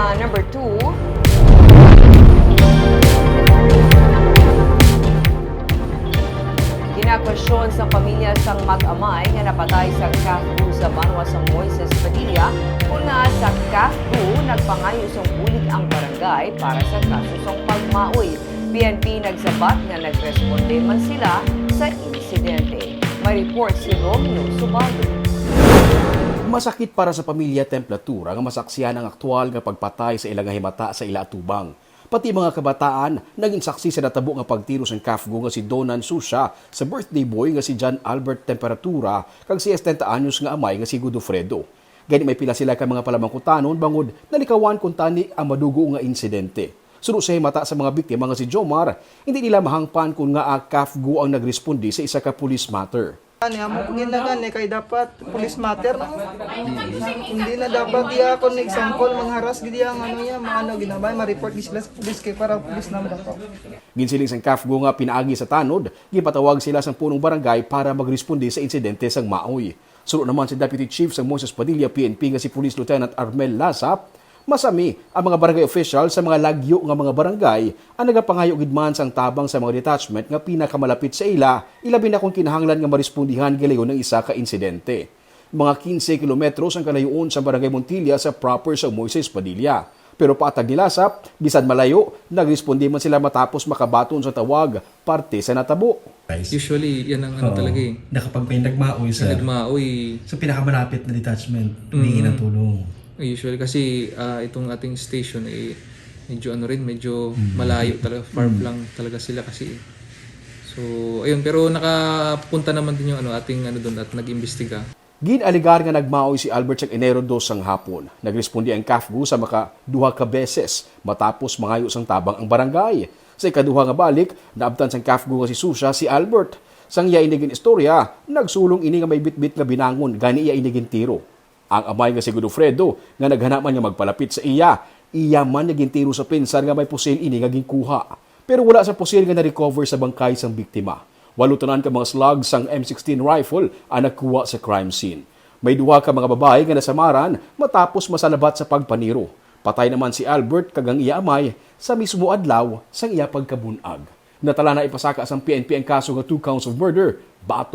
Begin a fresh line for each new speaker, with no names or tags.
sa number 2, Ginakwestiyon sa pamilya sang mag-amay nga napatay sa CAFU sa Banwa sa Moises Padilla kung nga sa CAFU nagpangayo sa bulig ang barangay para sa kaso sa pagmaoy. PNP nagsabat nga nagresponde man sila sa insidente. May report si Romeo Subago.
Masakit para sa pamilya temperatura nga masaksiyan ang aktual nga pagpatay sa ilang himata sa ila atubang. Pati mga kabataan naging saksi sa natabo nga pagtiro sa kafgo nga si Donan Susha sa birthday boy nga si John Albert Temperatura kag si 70 anyos nga amay nga si Godofredo. Gani may pila sila ka mga palamangkutanon bangod nalikawan kung tani ang madugo nga insidente. Suro sa himata sa mga biktima nga si Jomar, hindi nila mahangpan kung nga ang kafgo ang nagrespondi sa isa ka police matter.
Ani amo kung gani kay dapat police matter no. Hindi na dapat iya kon example mangharas gid ang ano niya, mga ano ginabay ma-report gi sila sa police kay para police naman dapat.
Ginsiling sang kafgo nga pinaagi sa tanod, gipatawag sila sa punong barangay para magresponde sa insidente sang maoy. Suro naman si Deputy Chief sa Moses Padilla PNP nga si Police Lieutenant Armel Lasap, masami ang mga barangay official sa mga lagyo nga mga barangay ang nagapangayo gidman sang tabang sa mga detachment nga pinakamalapit sa ila, ilabi na kung kinahanglan nga marespondihan gilayon ng isa ka insidente. Mga 15 kilometros ang kalayoon sa barangay Montilla sa proper sa Moises Padilla. Pero patag ni Lasap, bisan malayo, nagresponde man sila matapos makabaton sa tawag, parte sa natabo.
Usually, yan ang ano
Oo.
talaga eh.
Na kapag may nagmaoy
Sa nagmaoy,
sa pinakamalapit na detachment, humingi ng tulong.
Usually kasi ah, itong ating station eh, medyo ano rin, medyo malayo talaga, far lang talaga sila kasi. eh. So, ayun, pero nakapunta naman din yung ano, ating ano doon at nag-imbestiga.
Ginaligar nga nagmaoy si Albert sa Enero 2 sang hapon. Nagresponde ang KAFGU sa maka duha ka beses matapos mangayo sang tabang ang barangay. Sa ikaduha nga balik, naabtan sang KAFGU nga si Susha si Albert. Sang iya inigin istorya, nagsulong ini nga may bitbit nga binangon gani iya inigin tiro. Ang amay nga si Godofredo nga naghanaman nga magpalapit sa iya, iya man naging tiro sa pinsan nga may pusil ini nga ginkuha. Pero wala sa pusil nga na-recover sa bangkay sang biktima. Walutunan ka mga slugs sang M16 rifle ang nakuha sa crime scene. May duha ka mga babae nga nasamaran matapos masalabat sa pagpaniro. Patay naman si Albert kagang iya amay sa mismo adlaw sang iya pagkabunag. Natala na ipasaka sang PNP ang kaso nga two counts of murder, bato